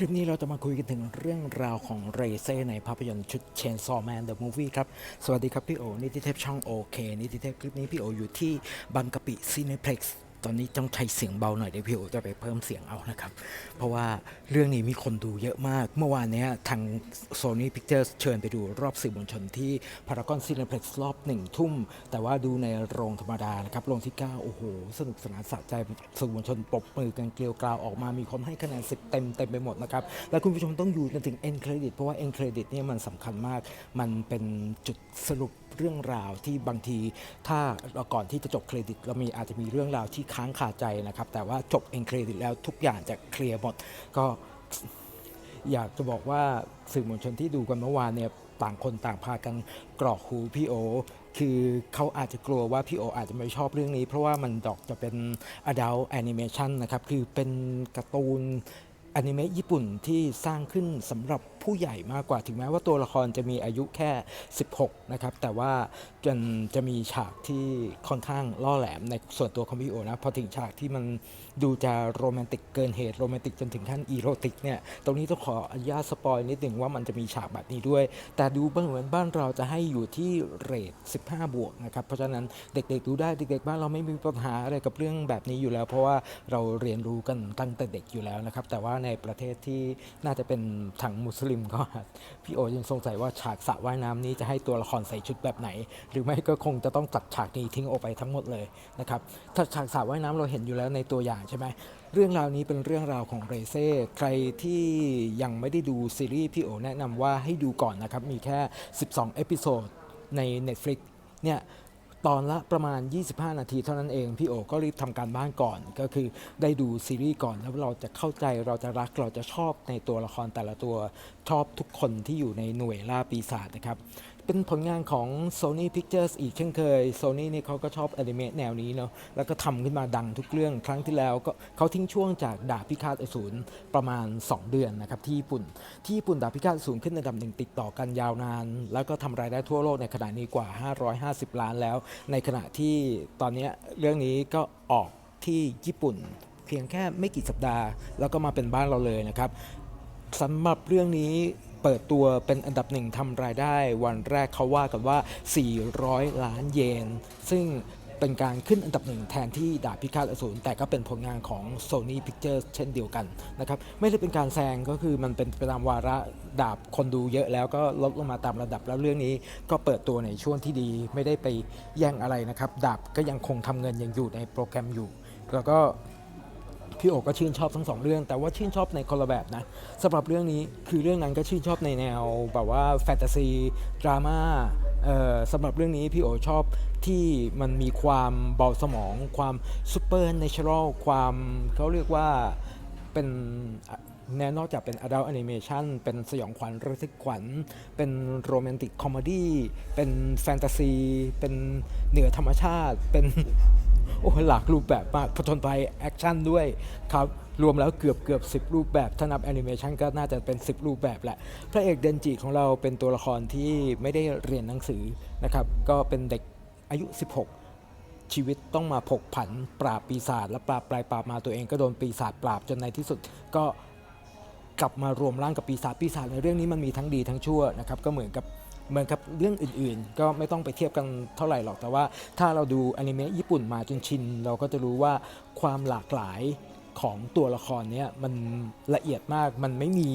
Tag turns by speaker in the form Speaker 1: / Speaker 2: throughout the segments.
Speaker 1: คลิปนี้เราจะมาคุยกันถึงเรื่องราวของเรเซ่ในภาพยนตร์ชุด Chainsaw Man The Movie ครับ สวัสดีครับพี่โอ นิติเทพช่องโอเค นิติเทพคลิปนี้พี่โออยู่ที่บางกะปิซีเนเพล็กซ์ ตอนนี้ต้องใช้เสียงเบาหน่อยเดี๋ยวพี่โอจะไปเพิ่มเสียงเอานะครับ เพราะว่าเรื่องนี้มีคนดูเยอะมาก เมื่อวานนี้ทาง Sony Pictures เชิญไปดูรอบสื่อมวลชนที่พารากอนซีเนเพล็กซ์รอบหนึ่งทุ่ม แต่ว่าดูในโรงธรรมดานะครับ โรงที่ 9 โอ้โห สนุกสนานสะใจสื่อมวลชนปรบมือกันเกลียวกราวออกมามีคนให้คะแนน10เต็มเต็มไปหมดนะครับ และคุณผู้ชมต้องอยู่จนถึง end credit เพราะว่า end credit เนี่ยมันสำคัญมาก มันเป็นจุดสรุป เรื่องราวที่บางที ถ้าเราก่อนที่จะจบเครดิต เรามีอาจจะมีเรื่องราวที่ค้างคาใจนะครับ แต่ว่าจบ end credit แล้วทุกอย่างจะเคลียร์หมด ก็อยากจะบอกว่าสื่อมวลชนที่ดูกันเมื่อวานเนี่ยต่างคนต่างพากันกรอกหูพี่โอ คือเขาอาจจะกลัวว่าพี่โออาจจะไม่ชอบเรื่องนี้ เพราะว่ามันดอกจะเป็น adult animation นะครับ คือเป็นการ์ตูนอนิเมะญี่ปุ่นที่สร้างขึ้นสำหรับผู้ใหญ่มากกว่าถึงแม้ว่าตัวละครจะมีอายุแค่ 16 นะครับ แต่ว่าจนจะมีฉากที่ค่อนข้างล่อแหลมในส่วนตัวของพี่โอนะ พอถึงฉากที่มันดูจะโรแมนติกเกินเหตุโรแมนติกจนถึงขั้นอีโรติกเนี่ย ตรงนี้ต้องขออนุญาตสปอยนิดหนึ่งว่ามันจะมีฉากแบบนี้ด้วย แต่ดูเหมือนบ้านเราจะให้อยู่ที่เรท 15 บวกนะครับ เพราะฉะนั้นเด็กๆดูได้เด็กๆบ้านเราไม่มีปัญหาอะไรกับเรื่องแบบนี้อยู่แล้ว เพราะว่าเราเรียนรู้กันตั้งแต่เด็กอยู่แล้วนะครับ แต่ว่าในประเทศที่น่าจะเป็นทางมุสลิมก็พี่โอยังสงสัยว่าฉากสระว่ายน้ำนี้จะให้ตัวละครใส่ชุดแบบไหน หรือไม่ก็คงจะต้องตัดฉากนี้ทิ้งออกไปทั้งหมดเลยนะครับถ้าฉากสระว่ายน้ำเราเห็นอยู่แล้วในตัวอย่างใช่ไหมเรื่องราวนี้เป็นเรื่องราวของเรเซ่ใครที่ยังไม่ได้ดูซีรีส์พี่โอแนะนำว่าให้ดูก่อนนะครับมีแค่ 12 เอพิโซดใน Netflix เนี่ย ตอนละประมาณ 25 นาทีเท่านั้นเอง พี่โอก็รีบทำการบ้านก่อน ก็คือได้ดูซีรีส์ก่อนแล้วเราจะเข้าใจเราจะรักเราจะชอบในตัวละครแต่ละตัวชอบทุกคนที่อยู่ในหน่วยล่าปีศาจนะครับ เป็นผลงานของ Sony Pictures อีกเช่นเคย Sony นี่เขาก็ชอบอนิเมะแนวนี้เนาะแล้วก็ทำขึ้นมาดังทุกเรื่องครั้งที่แล้วก็เขาทิ้งช่วงจากดาบพิฆาตอสูรประมาณ 2 เดือนนะครับที่ญี่ปุ่น ที่ญี่ปุ่นดาบพิฆาตอสูรขึ้นอันดับหนึ่งติดต่อกันยาวนาน แล้วก็ทำรายได้ทั่วโลกในขณะนี้กว่า 550 ล้านแล้ว ในขณะที่ตอนนี้เรื่องนี้ก็ออกที่ญี่ปุ่น เพียงแค่ไม่กี่สัปดาห์ แล้วก็มาเป็นบ้านเราเลยนะครับสำหรับเรื่องนี้ เปิดตัวเป็นอันดับหนึ่งทำรายได้วันแรกเขาว่ากันว่า 400 ล้านเยน ซึ่งเป็นการขึ้นอันดับหนึ่งแทนที่ดาบพิฆาตอสูรแต่ก็เป็นผลงานของ Sony Pictures เช่นเดียวกันนะครับ ไม่ได้เป็นการแซงก็คือมันเป็นไปตามวาระดาบคนดูเยอะแล้วก็ลดลงมาตามระดับแล้วเรื่องนี้ ก็เปิดตัวในช่วงที่ดีไม่ได้ไปแย่งอะไรนะครับ ดาบก็ยังคงทำเงินยังอยู่ในโปรแกรมอยู่ แล้วก็ พี่โอก็ชื่นชอบทั้งสองเรื่อง แต่ว่าชื่นชอบในคนละแบบนะสำหรับเรื่องนี้คือเรื่องนั้นก็ชื่นชอบในแนวแบบว่าแฟนตาซีดราม่าเอ่อสำหรับเรื่องนี้พี่โอชอบที่มันมีความเบาสมอง ความซูเปอร์เนเชอรัลความเขาเรียกว่าเป็นแนวนอกจากเป็น adult animation เป็นสยองขวัญระทึกขวัญ เป็นโรแมนติกคอมเมดี้เป็นแฟนตาซี เป็นเหนือธรรมชาติ เป็น โอ้หลากรูปแบบมากผจญภัยแอคชั่นด้วยครับรวมแล้วเกือบเกือบสิบรูปแบบ ถ้านับแอนิเมชันก็น่าจะเป็น 10 รูปแบบแหละ พระเอกเดนจิของเราเป็นตัวละครที่ไม่ได้เรียนหนังสือนะครับ ก็เป็นเด็กอายุ 16 ชีวิตต้องมาผกผันปราบปีศาจและปราบปลายปราบมาตัวเองก็โดนปีศาจปราบจนในที่สุดก็กลับมารวมร่างกับปีศาจปีศาจในเรื่องนี้มันมีทั้งดีทั้งชั่วนะครับก็เหมือนกับ เหมือนกับเรื่องอื่นๆ ก็ไม่ต้องไปเทียบกันเท่าไหร่หรอก แต่ว่าถ้าเราดูอนิเมะญี่ปุ่นมาจนชิน เราก็จะรู้ว่าความหลากหลายของตัวละครเนี้ยมันละเอียดมาก มันไม่มี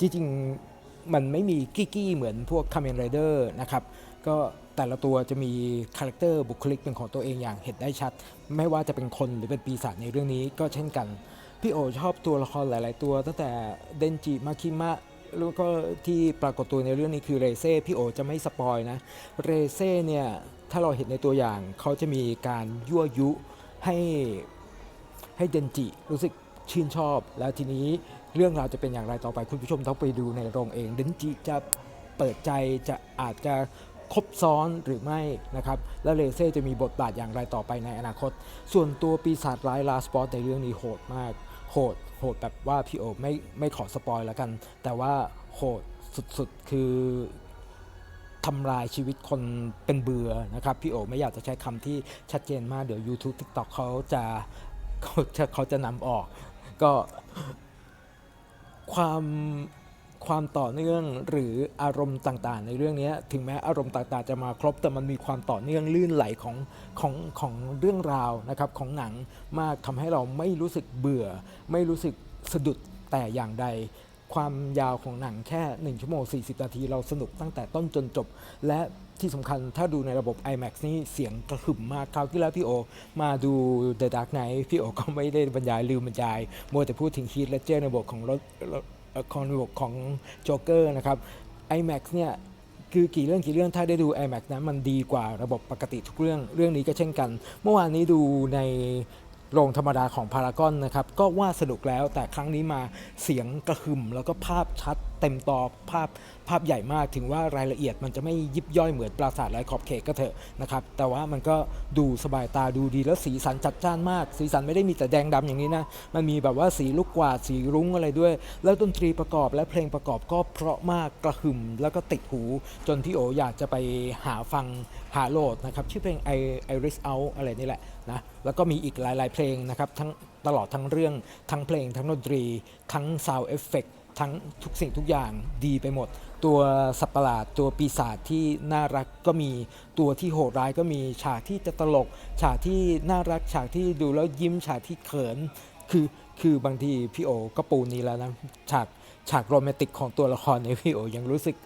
Speaker 1: จริงๆ มันไม่มีกี้กี้เหมือนพวกคาเมนไรเดอร์นะครับ ก็แต่ละตัวจะมีคาแรคเตอร์บุคลิกเป็นของตัวเองอย่างเห็นได้ชัด ไม่ว่าจะเป็นคนหรือเป็นปีศาจในเรื่องนี้ก็เช่นกัน พี่โอชอบตัวละครหลาย ๆ ตัว ตั้งแต่เดนจิมาคิมะ แล้วก็ที่ปรากฏตัวในเรื่องนี้คือเรเซ่พี่โอจะไม่สปอยนะเรเซ่เนี่ยถ้าเราเห็นในตัวอย่างเขาจะมีการยั่วยุให้ให้เดนจิรู้สึกชื่นชอบ แล้วทีนี้เรื่องราวจะเป็นอย่างไรต่อไปคุณผู้ชมต้องไปดูในโรงเองเดนจิจะเปิดใจจะอาจจะครบซ้อนหรือไม่นะครับ แล้วเลเซ่จะมีบทบาทอย่างไรต่อไปในอนาคต ส่วนตัวปีศาจร้ายลาสปอร์ตในเรื่องนี้โหดมาก โหด หดแบบว่าพี่โอไม่ไม่ขอสปอยแล้วกัน แต่ว่าโหดสุดๆคือทำลายชีวิตคนเป็นเบื่อนะครับ พี่โอไม่อยากจะใช้คำที่ชัดเจนมาก เดี๋ยว YouTube TikTok เขาจะเขาจะเขาจะนำออก ก็ความ ความต่อเนื่องหรืออารมณ์ต่างๆ ในเรื่องนี้ถึงแม้อารมณ์ต่างๆ จะมาครบ แต่มันมีความต่อเนื่องลื่นไหลของของของเรื่องราวนะครับของหนังมากทำให้เราไม่รู้สึกเบื่อ ไม่รู้สึกสะดุดแต่อย่างใด ความยาวของหนังแค่ 1 ชั่วโมง 40 นาทีเราสนุกตั้งแต่ต้นจนจบ และที่สำคัญถ้าดูในระบบ IMAX นี่เสียงกระหึ่มมากคราวที่แล้วพี่โอ มาดู The Dark Knight พี่โอก็ไม่ได้บรรยายลืมบรรยายมัวแต่พูดถึงฮีทและเจอในบทของรถ เอ่อของในบของโจ๊กเกอร์นะครับ IMAX เนี่ยคือกี่เรื่องกี่เรื่องถ้าได้ดู IMAX นั้นมันดีกว่าระบบปกติทุกเรื่องเรื่องนี้ก็เช่นกัน เมื่อวานนี้ดูในโรงธรรมดาของพารากอนนะครับ ก็ว่าสนุกแล้วแต่ครั้งนี้มาเสียงกระหึ่มแล้วก็ภาพชัด เต็มต่อภาพภาพใหญ่มากถึงว่ารายละเอียดมันจะไม่ยิบย่อยเหมือนปราสาทไร้ขอบเขตก็เถอะนะครับแต่ว่ามันก็ดูสบายตาดูดีแล้วสีสันจัดจ้านมาก สีสันไม่ได้มีแต่แดงดำอย่างนี้นะมันมีแบบว่าสีลูกกวาดสีรุ้งอะไรด้วย แล้วดนตรีประกอบและเพลงประกอบก็เพราะมากกระหึ่มแล้วก็ติดหู จนพี่โออยากจะไปหาฟังหาโหลดนะครับชื่อเพลง I Iris Out อะไรนี่แหละนะแล้วก็มีอีกหลาย ๆ เพลงนะครับทั้งตลอดทั้งเรื่องทั้งเพลงทั้งดนตรีทั้ง Sound Effect ทั้งทุกสิ่งทุกอย่างดีไปหมด ตัวสัตว์ประหลาดตัวปีศาจที่น่ารักก็มีตัวที่โหดร้ายก็มีฉากที่จะตลก ฉากที่น่ารักฉากที่ดูแล้วยิ้มฉากที่เขิน คือคือบางทีพี่โอก็ปูนี้แล้วนะฉากฉากโรแมนติกของตัวละครในพี่โอยังรู้สึก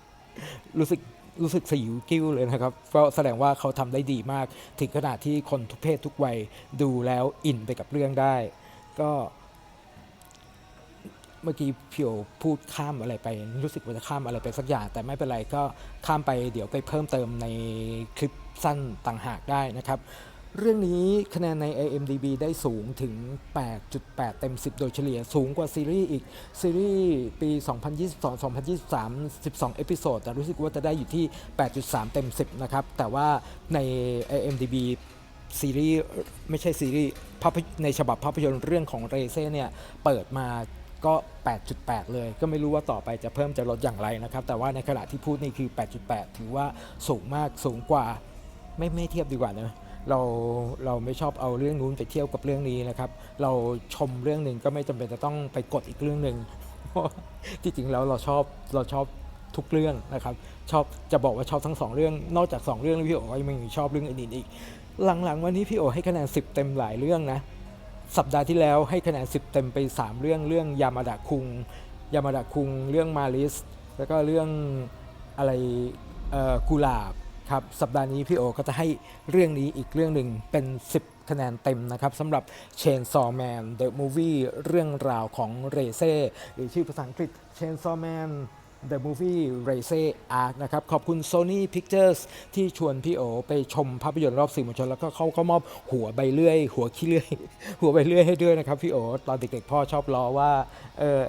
Speaker 1: รู้สึกรู้สึกสยิวกิ้วเลยนะครับ ก็แสดงว่าเขาทำได้ดีมาก ถึงขนาดที่คนทุกเพศทุกวัยดูแล้วอินไปกับเรื่องได้ ก็ มื่อกี้พี่โอพูดข้ามอะไรไป รู้สึกว่าจะข้ามอะไรไปสักอย่าง แต่ไม่เป็นไรก็ข้ามไปเดี๋ยวไปเพิ่มเติมในคลิปสั้นต่างหากได้นะครับ เรื่องนี้คะแนนใน IMDB ได้สูงถึง 8.8 เต็ม 10 โดยเฉลี่ยสูงกว่าซีรีส์อีก ซีรีส์ปี 2022-2023 12 เอพิโซดแต่รู้สึกว่าจะได้อยู่ที่ 8.3 เต็ม 10 นะครับ แต่ว่าใน IMDB ซีรีส์ไม่ใช่ซีรีส์ในฉบับภาพยนตร์เรื่องของเรเซ่เนี่ย เปิดมา ก็ 8.8 เลย ก็ไม่รู้ว่าต่อไปจะเพิ่มจะลดอย่างไรนะครับ แต่ว่าในขณะที่พูดนี่คือ 8.8 ถือว่าสูงมากสูงกว่า ไม่ไม่เทียบดีกว่านะเราเราไม่ชอบเอาเรื่องนู้นไปเทียบกับเรื่องนี้นะครับ เราชมเรื่องหนึ่งก็ไม่จำเป็นจะต้องไปกดอีกเรื่องหนึ่งที่จริงแล้วเราชอบเราชอบทุกเรื่องนะครับ ชอบจะบอกว่าชอบทั้งสองเรื่อง นอกจากสองเรื่องแล้วพี่โอ๋ก็ยังมีชอบเรื่องอื่นอีก หลังๆวันนี้พี่โอให้คะแนน10 เต็มหลายเรื่องนะ สัปดาห์ที่แล้วให้คะแนน10 เต็มไป 3 เรื่องเรื่องยามาดะคุง ยามาดะคุง เรื่องมาลิส แล้วก็เรื่องอะไรกุหลาบครับสัปดาห์นี้พี่โอก็จะให้เรื่องนี้อีกเรื่องหนึ่งเป็น 10 คะแนนเต็มนะครับสำหรับ Chainsaw Man The Movie เรื่องราวของเรเซ่หรือชื่อภาษาอังกฤษ Chainsaw Man The Movie r a c e Arc นะครับ ขอบคุณ Sony Pictures ที่ชวนพี่โอไปชมภาพยนตร์รอบสื่อมวลชน แล้วก็เขาก็มอบหัวใบเลื่อย หัวขี้เลื่อย หัวใบเลื่อยให้ด้วยนะครับพี่โอ ตอนเด็กๆพ่อชอบล้อว่าเออ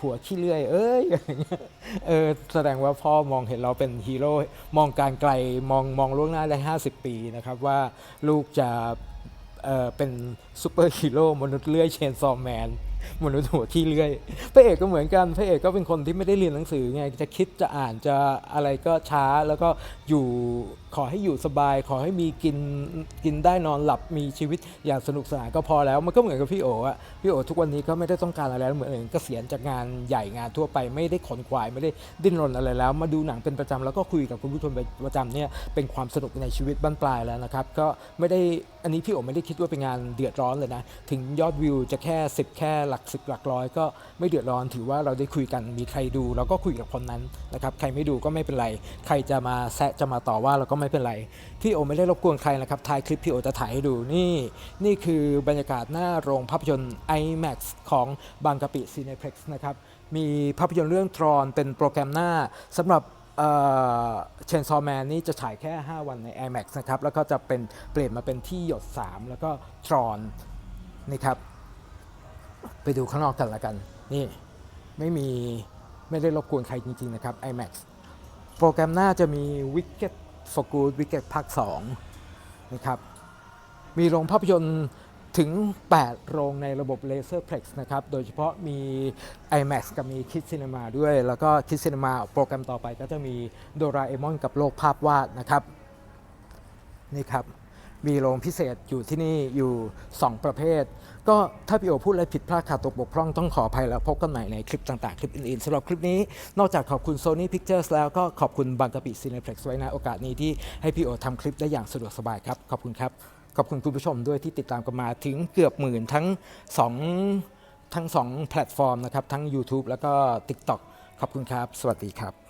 Speaker 1: หัวขี้เลื่อย เอ้ยอะไรเงี้ยเออแสดงว่าพ่อมองเห็นเราเป็นฮีโร่มองการไกลมองมองล่วงหน้าได้ 50 ปีนะครับว่าลูกจะเออเป็นซูเปอร์ฮีโร่มนุษย์เลื่อยเชนซอมแมน มนุษย์หัวที่เลื่อยพระเอกก็เหมือนกันพระเอกก็เป็นคนที่ไม่ได้เรียนหนังสือไงจะคิดจะอ่านจะอะไรก็ช้าแล้วก็อยู่ ขอให้อยู่สบาย ขอให้มีกินกินได้นอนหลับมีชีวิตอย่างสนุกสนานก็พอแล้ว มันก็เหมือนกับพี่โออะพี่โอทุกวันนี้ก็ไม่ได้ต้องการอะไรแล้วเหมือนเองเกษียณจากงานใหญ่งานทั่วไปไม่ได้ขนขวายไม่ได้ดิ้นรนอะไรแล้ว มาดูหนังเป็นประจำแล้วก็คุยกับคุณผู้ชมเป็นประจำเนี่ยเป็นความสนุกในชีวิตบ้านปลายแล้วนะครับก็ไม่ได้อันนี้พี่โอไม่ได้คิดว่าเป็นงานเดือดร้อนเลยนะถึงยอดวิวจะแค่ 10 แค่หลักสิบหลักร้อยก็ไม่เดือดร้อนถือว่าเราได้คุยกันมีใครดูเราก็คุยกับคนนั้นนะครับใครไม่ดูก็ไม่เป็นไร ใครจะมาแซะจะมาต่อว่าเราก็ไไม่เป็นไร พี่โอไม่ได้รบกวนใครนะครับท้ายคลิปพี่โอจะถ่ายให้ดูนี่ นี่คือบรรยากาศหน้าโรงภาพยนตร์ IMAX ของบางกะปิซีเนเพล็กซ์นะครับมีภาพยนตร์เรื่องทรอนเป็นโปรแกรมหน้าสำหรับเชนซอแมนนี่จะฉายแค่ 5 วันใน IMAX นะครับ แล้วก็จะเป็นเปลี่ยนมาเป็นที่หยด 3 แล้วก็ทรอนนี่ครับ ไปดูข้างนอกกันละกัน นี่ไม่มี ไม่ได้รบกวนใครจริง ๆ นะครับ IMAX โปรแกรมหน้าจะมี Wicked for Good Wicked ภาค2นะครับมีโรงภาพยนตร์ถึง 8 โรงในระบบเลเซอร์เพล็กซ์นะครับ โดยเฉพาะมี IMAX กับมีคิดซิน ema ด้วย แล้วก็คิดซิน ema โปรแกรมต่อไปก็จะมีโดราเอมอนกับโลกภาพวาดนะครับ นี่ครับ มีโรงพิเศษอยู่ที่นี่อยู่ 2 ประเภท ก็ถ้าพี่โอพูดอะไรผิดพลาดขาดตกบกพร่องต้องขออภัยแล้วพบกันใหม่ในคลิปต่างๆ คลิปอื่นๆสำหรับคลิปนี้ นอกจากขอบคุณ Sony Pictures แล้วก็ขอบคุณบางกะปิ Cineplex ไว้นะโอกาสนี้ที่ให้พี่โอทำคลิปได้อย่างสะดวกสบายครับ ขอบคุณครับ ขอบคุณคุณผู้ชมด้วยที่ติดตามกันมาถึงเกือบหมื่นทั้ง 2 ทั้ง2แพลตฟอร์มนะครับทั้ง YouTube แล้วก็ TikTok ขอบคุณครับ สวัสดีครับ